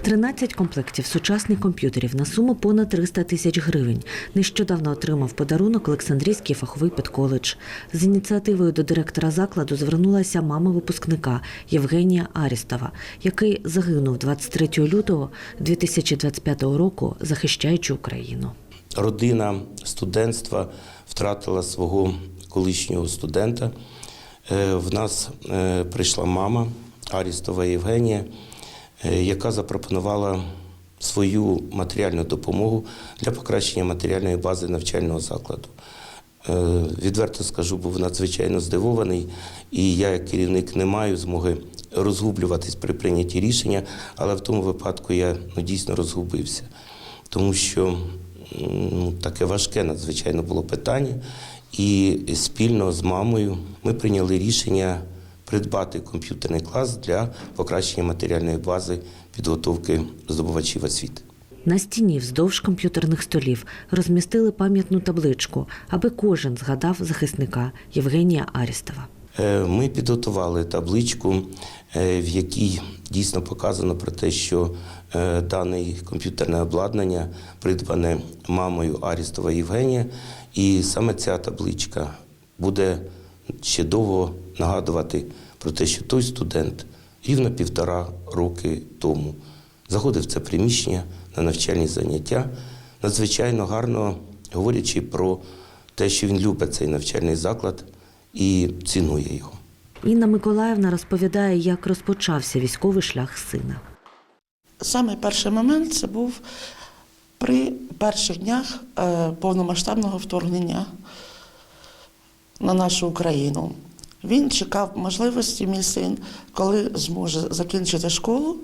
13 комплектів сучасних комп'ютерів на суму понад 300 тисяч гривень. Нещодавно отримав подарунок Олександрійський фаховий педколедж. З ініціативою до директора закладу звернулася мама випускника Євгенія Арістова, який загинув 23 лютого 2025 року, захищаючи Україну. Родина студентства втратила свого колишнього студента. Е, В нас е, прийшла мама Арістова Євгенія, яка запропонувала свою матеріальну допомогу для покращення матеріальної бази навчального закладу. Е, Відверто скажу, був надзвичайно здивований, і я, як керівник, не маю змоги розгублюватись при прийнятті рішення, але в тому випадку я ну, дійсно розгубився, тому що ну, таке важке надзвичайно було питання. І спільно з мамою ми прийняли рішення придбати комп'ютерний клас для покращення матеріальної бази підготовки здобувачів освіти. На стіні вздовж комп'ютерних столів розмістили пам'ятну табличку, аби кожен згадав захисника Євгенія Арістова. Е, Ми підготували табличку, е, в якій дійсно показано про те, що е, дане комп'ютерне обладнання придбане мамою Арістова Євгенія, і саме ця табличка буде ще довго нагадувати про те, що той студент рівно півтора роки тому заходив в це приміщення на навчальні заняття, надзвичайно гарно говорячи про те, що він любить цей навчальний заклад і цінує його. Інна Миколаївна розповідає, як розпочався військовий шлях сина. Саме перший момент це був при перших днях е, повномасштабного вторгнення на нашу Україну. Він чекав можливості, мій син, коли зможе закінчити школу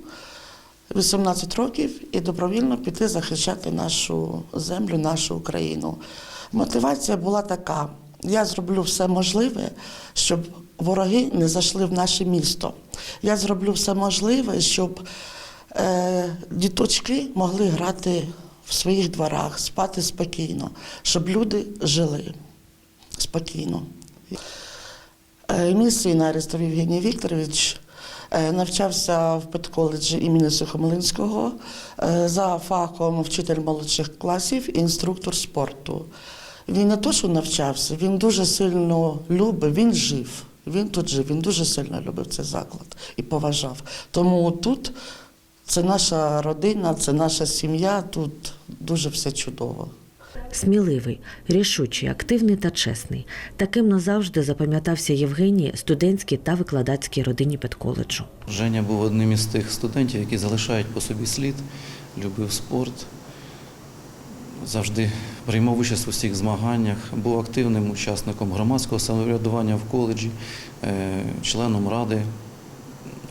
18 років і добровільно піти захищати нашу землю, нашу Україну. Мотивація була така: я зроблю все можливе, щоб вороги не зайшли в наше місто. Я зроблю все можливе, щоб е, діточки могли грати в своїх дворах, спати спокійно, щоб люди жили спокійно. Мій син Арестов Євгеній Вікторович е, навчався в педколеджі імені Сухомлинського е, за фахом вчитель молодших класів інструктор спорту. Він не то, що навчався, він дуже сильно любив, він жив. Він тут жив, він дуже сильно любив цей заклад і поважав. Тому тут це наша родина, це наша сім'я, тут дуже все чудово. Сміливий, рішучий, активний та чесний. Таким назавжди запам'ятався Євгеній студентській та викладацькій родині педколеджу. Женя був одним із тих студентів, які залишають по собі слід, любив спорт, завжди приймав участь у всіх змаганнях, був активним учасником громадського самоврядування в коледжі, е, членом ради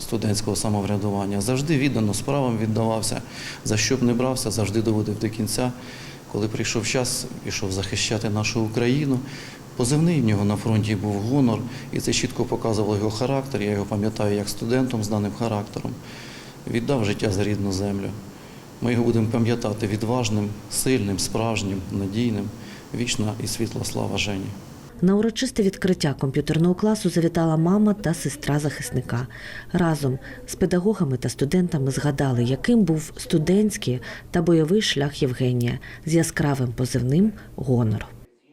студентського самоврядування. Завжди віддано справам віддавався, за що б не брався, завжди доводив до кінця. Коли прийшов час, пішов захищати нашу Україну. Позивний в нього на фронті був гонор, і це чітко показувало його характер. Я його пам'ятаю як студентом з даним характером. Віддав життя за рідну землю. Ми його будемо пам'ятати відважним, сильним, справжнім, надійним. Вічна і світла слава Жені. На урочисте відкриття комп'ютерного класу завітала мама та сестра захисника. Разом з педагогами та студентами згадали, яким був студентський та бойовий шлях Євгенія з яскравим позивним гонор.